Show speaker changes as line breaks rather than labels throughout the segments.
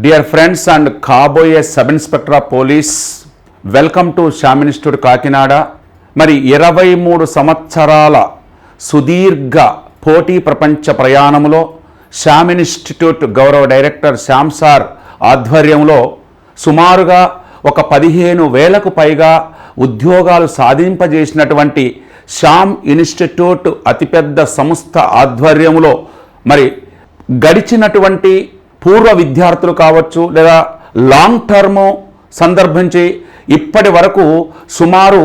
Dear friends and కాబోయే sub inspector of police welcome to Shyam Kakinada మరి ఇరవై మూడు సంవత్సరాల సుదీర్ఘ పోటీ ప్రపంచ ప్రయాణంలో శ్యామ్ ఇన్స్టిట్యూట్ గౌరవ డైరెక్టర్ శ్యామ్ సార్ ఆధ్వర్యంలో సుమారుగా ఒక పదిహేను వేలకు పైగా ఉద్యోగాలు సాధింపజేసినటువంటి శ్యామ్ ఇన్స్టిట్యూట్ అతిపెద్ద సంస్థ ఆధ్వర్యంలో మరి గడిచినటువంటి పూర్వ విద్యార్థులు కావచ్చు లేదా లాంగ్ టర్మ్ సందర్భించి ఇప్పటి వరకు సుమారు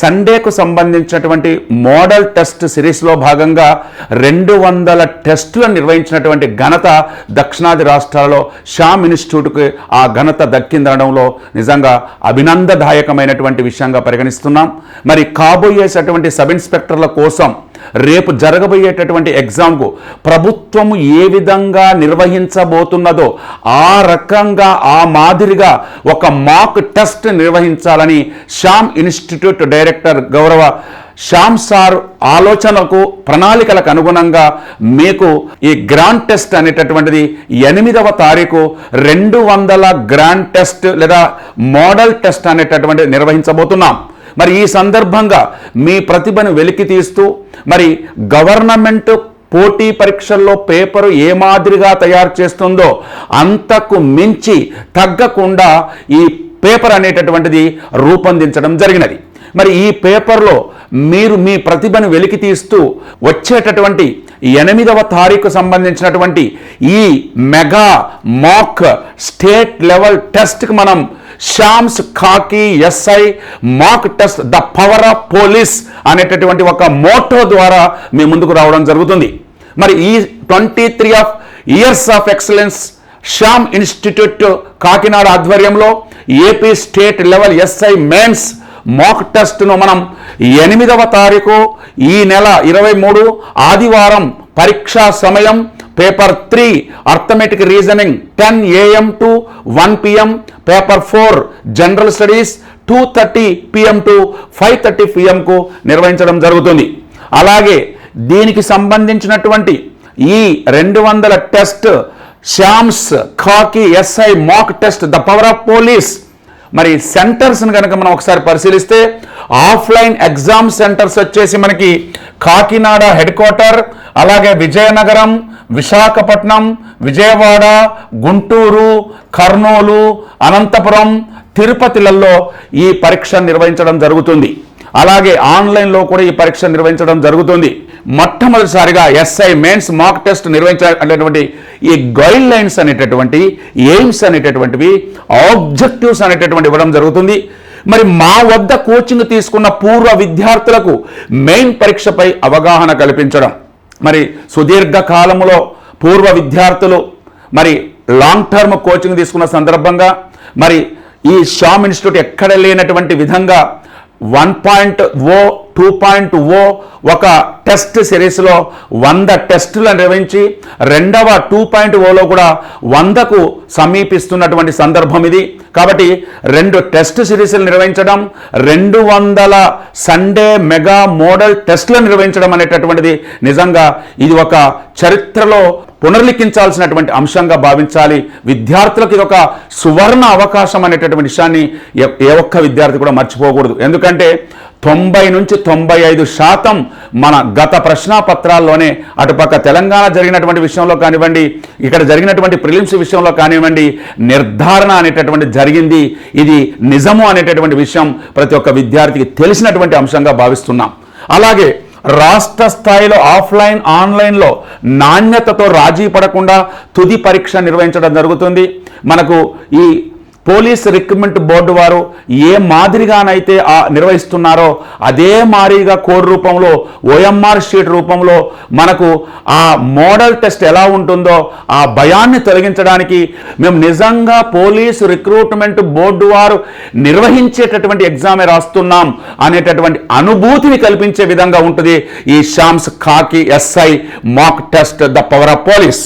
సండేకు సంబంధించినటువంటి మోడల్ టెస్ట్ సిరీస్లో భాగంగా రెండు వందల టెస్టులను నిర్వహించినటువంటి ఘనత దక్షిణాది రాష్ట్రాల్లో షామ్ ఇన్స్టిట్యూట్కి ఆ ఘనత దక్కిందనడంలో నిజంగా అభినందదాయకమైనటువంటి విషయంగా పరిగణిస్తున్నాం. మరి కాబోయేటటువంటి సబ్ ఇన్స్పెక్టర్ల కోసం రేపు జరగబోయేటటువంటి ఎగ్జామ్కు ప్రభుత్వం ఏ విధంగా నిర్వహించబోతున్నదో ఆ రకంగా ఆ మాదిరిగా ఒక మాక్ టెస్ట్ నిర్వహించాలని శ్యామ్ ఇన్స్టిట్యూట్ డైరెక్టర్ గౌరవ శ్యామ్ సార్ ఆలోచనకు ప్రణాళికలకు అనుగుణంగా మీకు ఈ గ్రాండ్ టెస్ట్ అనేటటువంటిది ఎనిమిదవ తారీఖు రెండు వందల గ్రాండ్ టెస్ట్ లేదా మోడల్ టెస్ట్ అనేటటువంటిది నిర్వహించబోతున్నాం. మరి ఈ సందర్భంగా మీ ప్రతిభను వెలికి తీస్తూ మరి గవర్నమెంట్ పోటీ పరీక్షల్లో పేపరు ఏ మాదిరిగా తయారు చేస్తుందో అంతకు మించి తగ్గకుండా ఈ పేపర్ అనేటటువంటిది రూపొందించడం జరిగినది. మరి ఈ పేపర్లో మీరు మీ ప్రతిభను వెలికి తీస్తూ వచ్చేటటువంటి ఎనిమిదవ తారీఖు సంబంధించినటువంటి ఈ మెగా మాక్ స్టేట్ లెవెల్ టెస్ట్కి మనం Shyam's khaki SI mock test the power of police అనేటటువంటి ఒక మోటో ద్వారా మీ ముందుకు రావడం జరుగుతుంది. మరి ఈ twenty three of years of excellence Shyam institute Kakinada ఆధ్వర్యంలో AP state level SI mens mock టెస్ట్ను మనం ఎనిమిదవ తారీఖు ఈ నెల ఇరవై మూడు ఆదివారం పరీక్షా సమయం paper three arithmetic reasoning ten AM to one PM paper four general studies two thirty PM to five thirty పిఎంకు నిర్వహించడం జరుగుతుంది. అలాగే దీనికి సంబంధించినటువంటి ఈ రెండు వందల test Shyam's khaki SI mock test the power of police మరి సెంటర్స్ని కనుక మనం ఒకసారి పరిశీలిస్తే ఆఫ్లైన్ ఎగ్జామ్ సెంటర్స్ వచ్చేసి మనకి కాకినాడ హెడ్ క్వార్టర్ అలాగే విజయనగరం విశాఖపట్నం విజయవాడ గుంటూరు కర్నూలు అనంతపురం తిరుపతిలలో ఈ పరీక్ష నిర్వహించడం జరుగుతుంది. అలాగే ఆన్లైన్లో కూడా ఈ పరీక్ష నిర్వహించడం జరుగుతుంది. మొట్టమొదటిసారిగా ఎస్ఐ మెయిన్స్ మాక్ టెస్ట్ నిర్వహించేటటువంటి ఈ గైడ్ లైన్స్ అనేటటువంటి ఎయిమ్స్ అనేటటువంటివి ఆబ్జెక్టివ్స్ అనేటటువంటి ఇవ్వడం జరుగుతుంది. మరి మా వద్ద కోచింగ్ తీసుకున్న పూర్వ విద్యార్థులకు మెయిన్ పరీక్షపై అవగాహన కల్పించడం. మరి సుదీర్ఘ కాలంలో పూర్వ విద్యార్థులు మరి లాంగ్ టర్మ్ కోచింగ్ తీసుకున్న సందర్భంగా మరి ఈ షామ్ ఇన్స్టిట్యూట్ ఎక్కడ లేనటువంటి విధంగా one point O two point O ఒక టెస్ట్ సిరీస్లో వంద టెస్టులు నిర్వహించి రెండవ టూ పాయింట్ ఓలో కూడా వందకు సమీపిస్తున్నటువంటి సందర్భం ఇది. కాబట్టి రెండు టెస్ట్ సిరీస్లు నిర్వహించడం రెండు వందల సండే మెగా మోడల్ టెస్టులు నిర్వహించడం అనేటటువంటిది నిజంగా ఇది ఒక చరిత్రలో పునర్లిఖించాల్సినటువంటి అంశంగా భావించాలి. విద్యార్థులకు ఇది ఒక సువర్ణ అవకాశం అనేటటువంటి విషయాన్ని ఏ- ఏ ఒక్క విద్యార్థి కూడా మర్చిపోకూడదు. ఎందుకంటే తొంభై నుంచి తొంభై ఐదు శాతం మన గత ప్రశ్నాపత్రాల్లోనే అటుపక్క తెలంగాణ జరిగినటువంటి విషయంలో కానివ్వండి ఇక్కడ జరిగినటువంటి ప్రిలిమ్స్ విషయంలో కానివ్వండి నిర్ధారణ అనేటటువంటి జరిగింది. ఇది నిజము అనేటటువంటి విషయం ప్రతి ఒక్క విద్యార్థికి తెలిసినటువంటి అంశంగా భావిస్తున్నాం. అలాగే రాష్ట్ర స్థాయిలో ఆఫ్లైన్ ఆన్లైన్లో నాణ్యతతో రాజీ పడకుండా తుది పరీక్ష నిర్వహించడం జరుగుతుంది. మనకు ఈ పోలీస్ రిక్రూట్మెంట్ బోర్డు వారు ఏ మాదిరిగానైతే నిర్వహిస్తున్నారో అదే మాదిరిగా కోడ్ రూపంలో ఓఎంఆర్ షీట్ రూపంలో మనకు ఆ మోడల్ టెస్ట్ ఎలా ఉంటుందో ఆ భయాన్ని తొలగించడానికి మేము నిజంగా పోలీస్ రిక్రూట్మెంట్ బోర్డు వారు నిర్వహించేటటువంటి ఎగ్జామే రాస్తున్నాం అనేటటువంటి అనుభూతిని కల్పించే విధంగా ఉంటుంది ఈ Shyam's khaki SI mock test the power of police.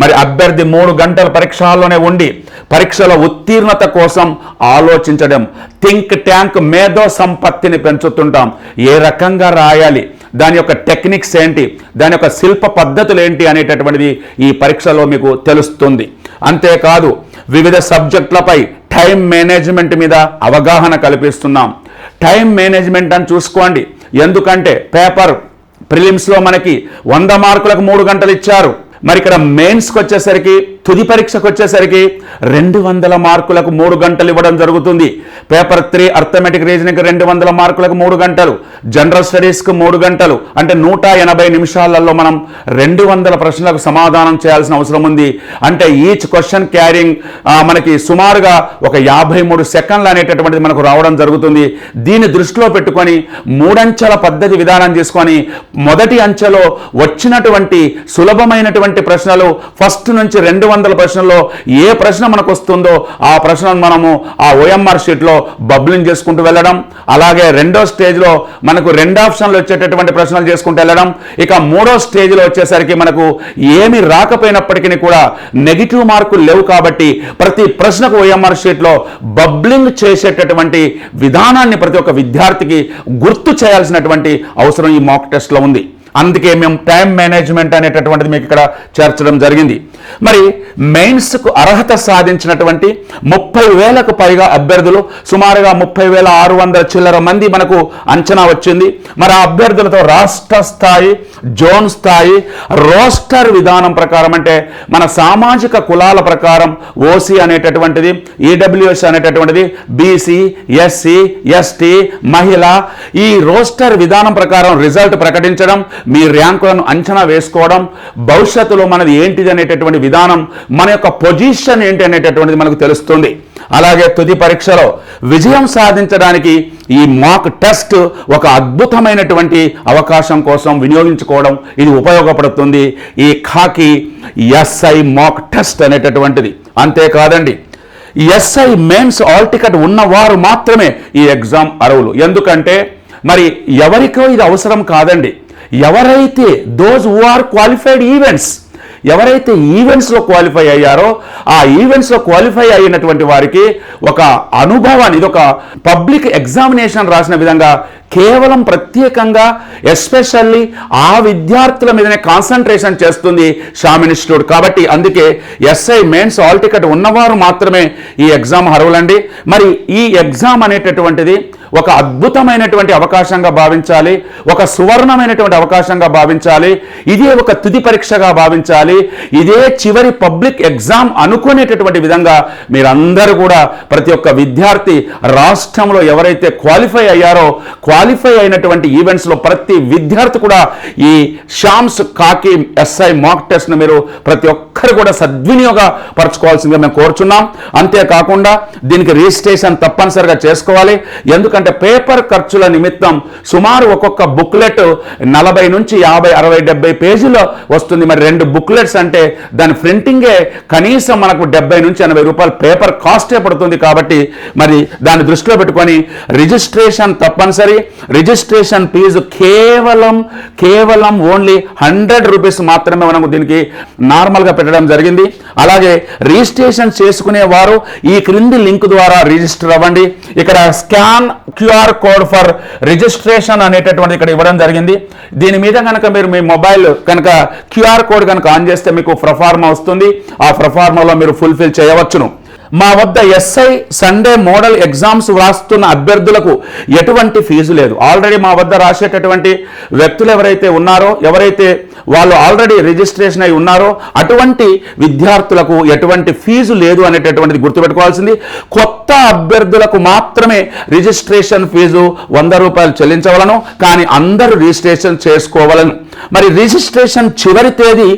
మరి అభ్యర్థి మూడు గంటల పరీక్షల్లోనే ఉండి పరీక్షల ఉత్తీర్ణత కోసం ఆలోచించడం. థింక్ ట్యాంక్ మేధో సంపత్తిని పెంచుతుంటాం. ఏ రకంగా రాయాలి? దాని యొక్క టెక్నిక్స్ ఏంటి? దాని యొక్క శిల్ప పద్ధతులు ఏంటి అనేటటువంటిది ఈ పరీక్షలో మీకు తెలుస్తుంది. అంతేకాదు వివిధ సబ్జెక్టులపై టైం మేనేజ్మెంట్ మీద అవగాహన కల్పిస్తున్నాం. టైం మేనేజ్మెంట్ అని చూసుకోండి. ఎందుకంటే పేపర్ ప్రిలిమ్స్లో మనకి వంద మార్కులకు మూడు గంటలు ఇచ్చారు. మరి ఇక్కడ మెయిన్స్కి వచ్చేసరికి తుది పరీక్షకు వచ్చేసరికి రెండు వందల మార్కులకు మూడు గంటలు ఇవ్వడం జరుగుతుంది. పేపర్ త్రీ అర్థమెటిక్ రీజనింగ్ రెండు వందల మార్కులకు మూడు గంటలు జనరల్ స్టడీస్కి మూడు గంటలు. అంటే నూట ఎనభై నిమిషాలలో మనం రెండు వందల ప్రశ్నలకు సమాధానం చేయాల్సిన అవసరం ఉంది. అంటే ఈచ్ క్వశ్చన్ క్యారింగ్ మనకి సుమారుగా ఒక యాభై మూడు సెకండ్లు అనేటటువంటిది మనకు రావడం జరుగుతుంది. దీన్ని దృష్టిలో పెట్టుకొని మూడంచెల పద్ధతి విధానం తీసుకొని మొదటి అంచెలో వచ్చినటువంటి సులభమైనటువంటి ప్రశ్నలు ఫస్ట్ నుంచి రెండు వందల ప్రశ్నల్లో ఏ ప్రశ్న మనకు వస్తుందో ఆ ప్రశ్నను మనము ఆ ఓఎంఆర్ షీట్లో బబ్లింగ్ చేసుకుంటూ వెళ్ళడం అలాగే రెండో స్టేజ్లో మనకు రెండు ఆప్షన్లు వచ్చేటటువంటి ప్రశ్నలు చేసుకుంటూ వెళ్ళడం ఇక మూడో స్టేజ్లో వచ్చేసరికి మనకు ఏమి రాకపోయినప్పటికీ కూడా నెగిటివ్ మార్కులు లేవు కాబట్టి ప్రతి ప్రశ్నకు ఓఎంఆర్ షీట్లో బబ్లింగ్ చేసేటటువంటి విధానాన్ని ప్రతి ఒక్క విద్యార్థికి గుర్తు చేయాల్సినటువంటి అవసరం ఈ మాక్ టెస్ట్లో ఉంది. అందుకే మేము టైం మేనేజ్మెంట్ అనేటటువంటిది మీకు ఇక్కడ చేర్చడం జరిగింది. మరి మెయిన్స్కు అర్హత సాధించినటువంటి ముప్పై వేలకు పైగా అభ్యర్థులు సుమారుగా ముప్పై వేల ఆరు వందల చిల్లర మంది మనకు అంచనా వచ్చింది. మరి ఆ అభ్యర్థులతో రాష్ట్ర స్థాయి జోన్ స్థాయి రోస్టర్ విధానం ప్రకారం అంటే మన సామాజిక కులాల ప్రకారం ఓసీ అనేటటువంటిది ఈడబ్ల్యూఎస్ అనేటటువంటిది బీసీ ఎస్సీ ఎస్టీ మహిళ ఈ రోస్టర్ విధానం ప్రకారం రిజల్ట్ ప్రకటించడం మీ ర్యాంకులను అంచనా వేసుకోవడం భవిష్యత్తులో మనది ఏంటిది అనేటటువంటి విధానం మన యొక్క పొజిషన్ ఏంటి అనేటటువంటిది మనకు తెలుస్తుంది. అలాగే తుది పరీక్షలో విజయం సాధించడానికి ఈ మాక్ టెస్ట్ ఒక అద్భుతమైనటువంటి అవకాశం కోసం వినియోగించుకోవడం ఇది ఉపయోగపడుతుంది. ఈ ఖాకి ఎస్ఐ మాక్ టెస్ట్ అనేటటువంటిది. అంతేకాదండి ఎస్ఐ మెయిన్స్ ఆల్ టికెట్ ఉన్నవారు మాత్రమే ఈ ఎగ్జామ్ అర్హులు. ఎందుకంటే మరి ఎవరికో ఇది అవసరం కాదండి. ఎవరైతే those who are qualified events ఎవరైతే ఈవెంట్స్లో క్వాలిఫై అయ్యారో ఆ ఈవెంట్స్లో క్వాలిఫై అయినటువంటి వారికి ఒక అనుభవాన్ని ఇది ఒక పబ్లిక్ ఎగ్జామినేషన్ రాసిన విధంగా కేవలం ప్రత్యేకంగా ఎస్పెషల్లీ ఆ విద్యార్థుల మీదనే కాన్సన్ట్రేషన్ చేస్తుంది షామ్ ఇన్స్టిట్యూట్ కాబట్టి అందుకే ఎస్ఐ మెయిన్స్ ఆల్ టికెట్ ఉన్నవారు మాత్రమే ఈ ఎగ్జామ్ అర్హులండి. మరి ఈ ఎగ్జామ్ అనేటటువంటిది ఒక అద్భుతమైనటువంటి అవకాశంగా భావించాలి. ఒక సువర్ణమైనటువంటి అవకాశంగా భావించాలి. ఇదే ఒక తుది పరీక్షగా భావించాలి. ఇదే చివరి పబ్లిక్ ఎగ్జామ్ అనుకునేటటువంటి విధంగా మీరందరూ కూడా ప్రతి ఒక్క విద్యార్థి రాష్ట్రంలో ఎవరైతే క్వాలిఫై అయ్యారో క్వాలిఫై అయినటువంటి ఈవెంట్స్లో ప్రతి విద్యార్థి కూడా ఈ షామ్స్ కాకి ఎస్ఐ మాక్ టెస్ట్ను మీరు ప్రతి ఒక్కరు కూడా సద్వినియోగ పరచుకోవాల్సిందిగా మేము కోరుచున్నాం. అంతేకాకుండా దీనికి రిజిస్ట్రేషన్ తప్పనిసరిగా చేసుకోవాలి. ఎందుకంటే పేపర్ ఖర్చుల నిమిత్తం సుమారు ఒక్కొక్క బుక్లెట్ నలభై నుంచి యాభై అరవై డెబ్బై పేజీలో వస్తుంది. మరి రెండు బుక్లెట్స్ అంటే దాని ప్రింటింగే కనీసం మనకు డెబ్బై నుంచి ఎనభై రూపాయలు పేపర్ కాస్టే పడుతుంది కాబట్టి మరి దాన్ని దృష్టిలో పెట్టుకొని రిజిస్ట్రేషన్ తప్పనిసరి. రిజిస్ట్రేషన్ ఫీజు కేవలం కేవలం ఓన్లీ హండ్రెడ్ రూపీస్ మాత్రమే మనము దీనికి నార్మల్గా పెట్టడం జరిగింది. అలాగే రిజిస్ట్రేషన్ చేసుకునే వారు ఈ క్రింది లింక్ ద్వారా రిజిస్టర్ అవ్వండి. ఇక్కడ scan QR code for registration అనేటటువంటి ఇక్కడ ఇవ్వడం జరిగింది. దీని మీద కనుక మీరు మీ మొబైల్ కనుక క్యూఆర్ కోడ్ కనుక ఆన్ చేస్తే మీకు ప్రొఫార్మా వస్తుంది. ఆ ప్రొఫార్మాలో మీరు ఫుల్ఫిల్ చేయవచ్చును. మా వద్ద ఎస్ఐ సండే మోడల్ ఎగ్జామ్స్ వ్రాస్తున్న అభ్యర్థులకు ఎటువంటి ఫీజు లేదు. ఆల్రెడీ మా వద్ద రాసేటటువంటి వ్యక్తులు ఎవరైతే ఉన్నారో ఎవరైతే వాళ్ళు ఆల్రెడీ రిజిస్ట్రేషన్ అయి ఉన్నారో అటువంటి విద్యార్థులకు ఎటువంటి ఫీజు లేదు అనేటటువంటిది గుర్తుపెట్టుకోవాల్సింది. కొత్త అభ్యర్థులకు మాత్రమే రిజిస్ట్రేషన్ ఫీజు వంద రూపాయలు చెల్లించవలను కానీ అందరూ రిజిస్ట్రేషన్ చేసుకోవాలను. మరి రిజిస్ట్రేషన్ చివరి తేదీ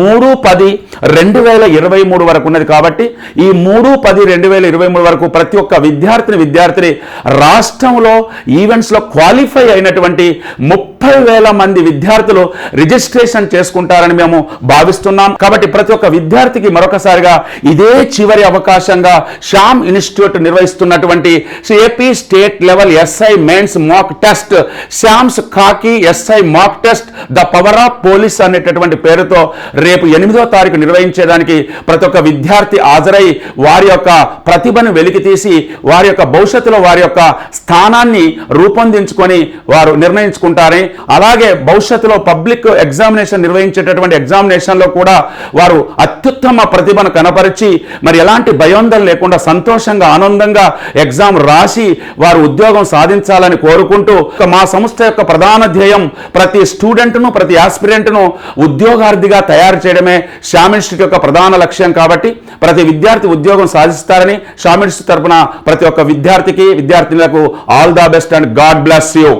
మూడు పది రెండు వేల ఇరవై మూడు వరకు ఉన్నది కాబట్టి ఈ మూడు పది రెండు వేల ఇరవై మూడు వరకు ప్రతి ఒక్క విద్యార్థిని విద్యార్థిని రాష్ట్రంలో ఈవెంట్స్లో క్వాలిఫై అయినటువంటి ముప్పై ముప్పై వేల మంది విద్యార్థులు రిజిస్ట్రేషన్ చేసుకుంటారని మేము భావిస్తున్నాం. కాబట్టి ప్రతి ఒక్క విద్యార్థికి మరొకసారిగా ఇదే చివరి అవకాశంగా శ్యామ్ ఇన్స్టిట్యూట్ నిర్వహిస్తున్నటువంటి AP state level SI mains mock test Shyam's khaki SI mock test the power of police అనేటటువంటి పేరుతో రేపు ఎనిమిదో తారీఖు నిర్వహించేదానికి ప్రతి ఒక్క విద్యార్థి హాజరై వారి యొక్క ప్రతిభను వెలికి తీసి వారి యొక్క భవిష్యత్తులో వారి యొక్క స్థానాన్ని రూపొందించుకొని వారు నిర్ణయించుకుంటారని అలాగే భవిష్యత్తులో పబ్లిక్ ఎగ్జామినేషన్ నిర్వహించేటటువంటి ఎగ్జామినేషన్లో కూడా వారు అత్యుత్తమ ప్రతిభను కనపరిచి మరి ఎలాంటి భయోందం లేకుండా సంతోషంగా ఆనందంగా ఎగ్జామ్ రాసి వారు ఉద్యోగం సాధించాలని కోరుకుంటూ మా సంస్థ యొక్క ప్రధాన ధ్యేయం ప్రతి స్టూడెంట్ను ప్రతి ఆస్పిరెంట్ను ఉద్యోగార్థిగా తయారు చేయడమే శ్యామ్ యొక్క ప్రధాన లక్ష్యం కాబట్టి ప్రతి విద్యార్థి ఉద్యోగం సాధిస్తారని శ్యామ్ తరపున ప్రతి ఒక్క విద్యార్థికి విద్యార్థినులకు all the best and god bless you.